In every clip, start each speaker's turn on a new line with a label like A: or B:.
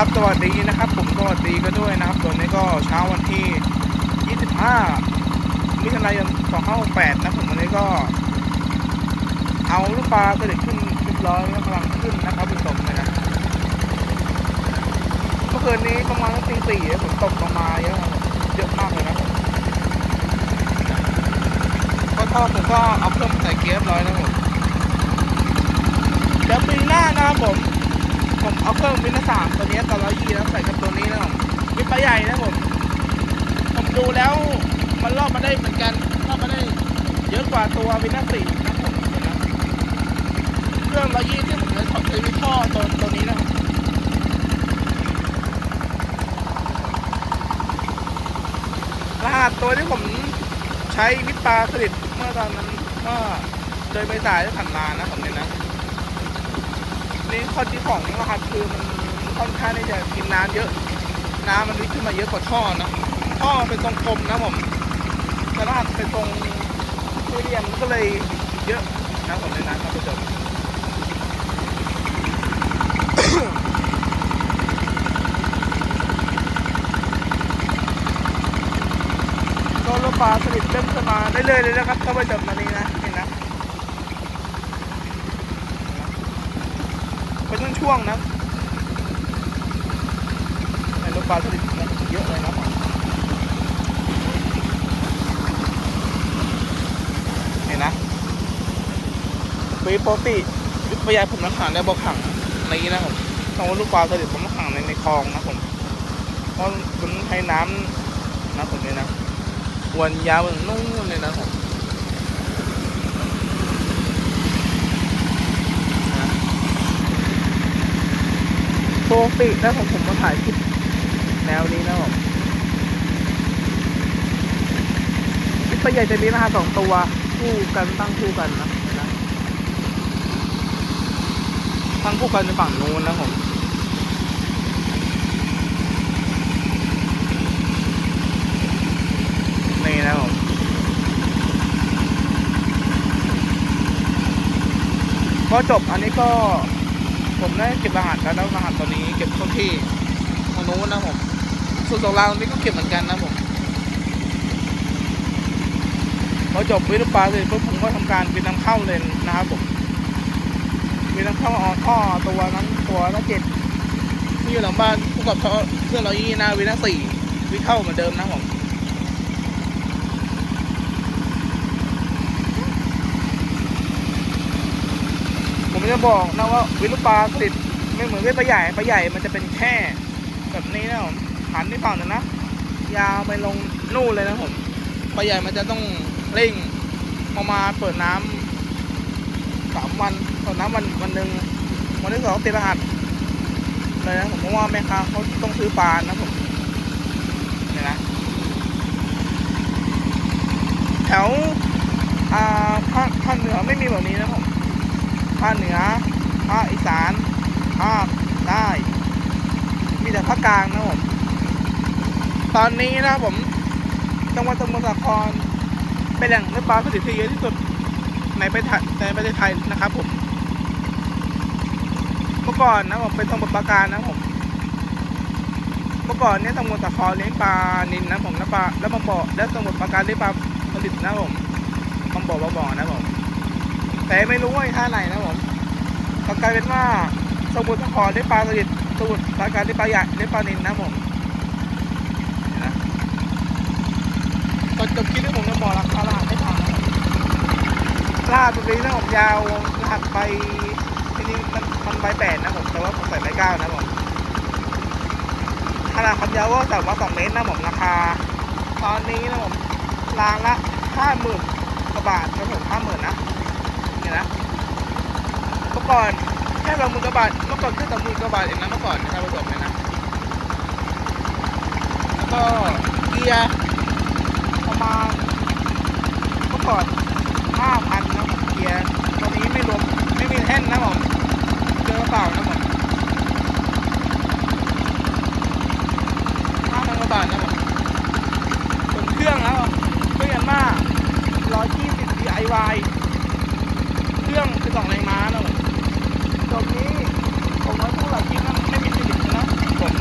A: ครับสวัสดีนะครับผมสวัสดีก็ด้วยนะครับตัวนี้ก็เช้าวันที่ 25 มิถุนายน 2568 นะผมวันนี้ก็ เอาลูกปลาสลิดขึ้นเรียบร้อยแล้วกำลังขึ้นนะครับคุณผู้ชมนะเมื่อคืนนี้ประมาณตีสี่ฝนตกลงมาเยอะเยอะมากเลยนะก็ท่อผมก็เอาเครื่องใส่เกียร์เรียบร้อยแล้วผมเดี๋ยวปีหน้านะครับผม ผมเอาเครื่องบินสามตัวนี้ตอนร้อยยี่แล้วใส่กับตัวนี้นะผมบินปลาใหญ่นะผมผมดูแล้วมันรอบมาได้เหมือนกันรอบมาได้เยอะกว่าตัวบินสี่นะผมเครื่องร้อยยี่ที่ผมจะถอดใช้วิท่อตัวตัวนี้นะครับรหัสตัวที่ผมใช้วิปลาสลิดเมื่อตอนนั้นเมื่อเดือนเมษายที่ผ่านมานะผมเนี่ยนะ นี่ข้อที่ของรหัสคือมันค่อนข้างที่จะกินน้ำเยอะ น้ำมันวิ่งขึ้นมาเยอะกว่าท่อนะท่อเป็นทรงกลมนะผมแต่รหัสเป็นทรงสี่เหลี่ยมก็เลยเยอะนะผมเนี่ยนะท่านผู้ชมก็รถปลาสลิดเริ่มขึ้นมาได้เลยเลยนะครับถ้าไปจบตอนนี้นะ เห็นนะเป็นช่วงๆนะในรถปลาสลิดเยอะเลยนะเห็นนะปีโปกติวิทยาผมนักขังในบ่อขังนี้นะผมต้องว่าลูกปลาสลิดผมนักขังในในคลองนะผมเพราะมันให้น้ำนะผมเนี่ยนะวนยาวถึงนู่นเลยนะผม ปกติแล้วผมผมมาถ่ายคลิปแนวนี้นะผมคลิปตัวใหญ่จะมีนะฮะสองตัวคู่กันตั้งคู่กันนะตั้งคู่กันในฝั่งนู้นนะผมนี่นะผมก็จบอันนี้ก็ ผมได้เก็บรหัสแล้วแล้วรหัสตัวนี้เก็บเข้าที่ตรงนู้นนะผมส่วนสองรางนี้ก็เก็บเหมือนกันนะผมพอจบวิทยาปลาเสร็จปุ๊บผมก็ทำการบินนำเข้าเลยนะครับผมบินนำเข้าออท่อตัวนั้นตัวละเจ็ดที่อยู่หลังบ้านคู่กับเครื่องร้อยยี่นะวินาสี่วิเข้าเหมือนเดิมนะผม จะบอกนะว่าวิลุปลาสลิดไม่เหมือนกับปลาใหญ่ปลาใหญ่มันจะเป็นแค่แบบนี้นะผมหันที่ฝั่งนึงนะยาวไปลงนู่นเลยนะผมปลาใหญ่มันจะต้องเร่งพอมาเปิดน้ำสามวันเปิดน้ำวันวันหนึ่งวันที่สองติดรหัสเลยนะผมเพราะว่าแม่ค้าเขาต้องซื้อปลานะผมเนี่ยนะแถวอ่าภาคภาคเหนือไม่มีแบบนี้นะผม ภาคเหนือภาคอีสานภาคใต้มีแต่ภาคกลางนะผมตอนนี้นะผมจังหวัดสมุทรสาครเป็นแหล่งเนื้อปลาผลิตที่เยอะที่สุดในประเทศในประเทศไทยนะครับผม เมื่อก่อนนะผมเป็นสมุทรปราการนะผม เมื่อก่อนเนี่ยสมุทรสาครเลี้ยงปลานินนะผมแล้วปลาแล้วมาบ่อแล้วสมุทรปราการเลี้ยงปลาผลิตนะผมต้องบอกว่าบ่อนะผม แต่ไม่รู้ว่าท่าไหนนะผมก็กลายเป็นว่าสมุทรสาครได้ปลาสลิดสมุทรปราการได้ปลาใหญ่ได้ปลานินนะผมนะตอนจบคลิปที่ผมจะบอกราคารหัสให้ฟังนะครับรหัสตรงนี้นะผมยาวหัสไปที่นี่มันมันใบแปดนะผมแต่ว่าผมใส่ใบเก้านะผมขนาดความยาวก็แต่ว่าสองเมตรนะผมราคา ตอนนี้นะผมรางละห้าหมื่นกว่าบาทนะผมห้าหมื่นนะ นี่นะ เมื่อก่อนแค่สองหมื่นกว่าบาท เมื่อก่อนแค่สองหมื่นกว่าบาทเองนะเมื่อก่อนนะครับผสมเนี่ยนะ แล้วก็เกียร์ประมาณเมื่อก่อนห้าพันนะเกียร์ตอนนี้ไม่รวมไม่มีแท่นนะผมเจอเปล่านะผมห้าพันกว่าบาทนะผมส่วนเครื่องแล้วเครื่องยันมาร้อยยี่สิบ DIY เครื่องคือสองแรงม้านะผมตรงนี้ผมว่าพวกเราคิดว่าไม่มีฟิลิปนะผม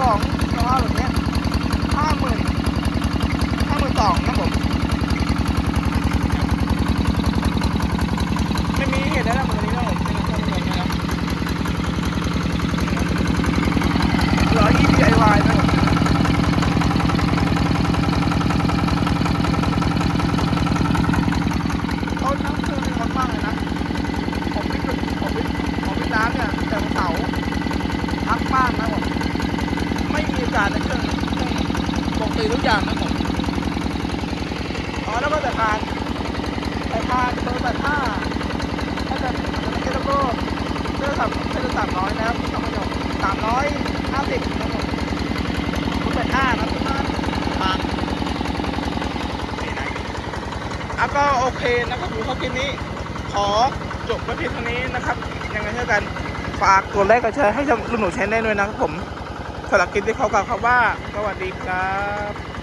A: ของสภาพแบบเนี้ยห้าหมื่นห้าหมื่นสองนะผม ไม่มีเหตุแล้วนะมือนี้นะผมเป็นคนงงนะครับร้อยยี่สิบไอวายนะผมต้นน้ำคือมันมากเลยนะ ผมวิทย์ผมวิทย์ผมวิทย์น้ำเนี่ยแต่เสาพักมากนะผมไม่มีอาการในเครื่องปกติทุกอย่างนะผมอ๋อแล้วก็แต่พานแต่พานเบอร์แปดห้าถ้าจะมันจะโลกเสื้อสามเสื้อสามร้อยนะครับสองพันหกสามร้อยห้าสิบนะผมเบอร์แปดห้านะทุกท่านพานนี่นอะก็โอเคนะครับดูเขาคลิปนี้ขอจบไว้เพียงเท่านี้นะครับยังไงเท่ากัน ฝากกดไลค์กดแชร์ให้ช่องลุงหนูแชนแนลด้วยนะครับผมสำหรับคลิปที่เขากล่าวคำว่า สวัสดีครับ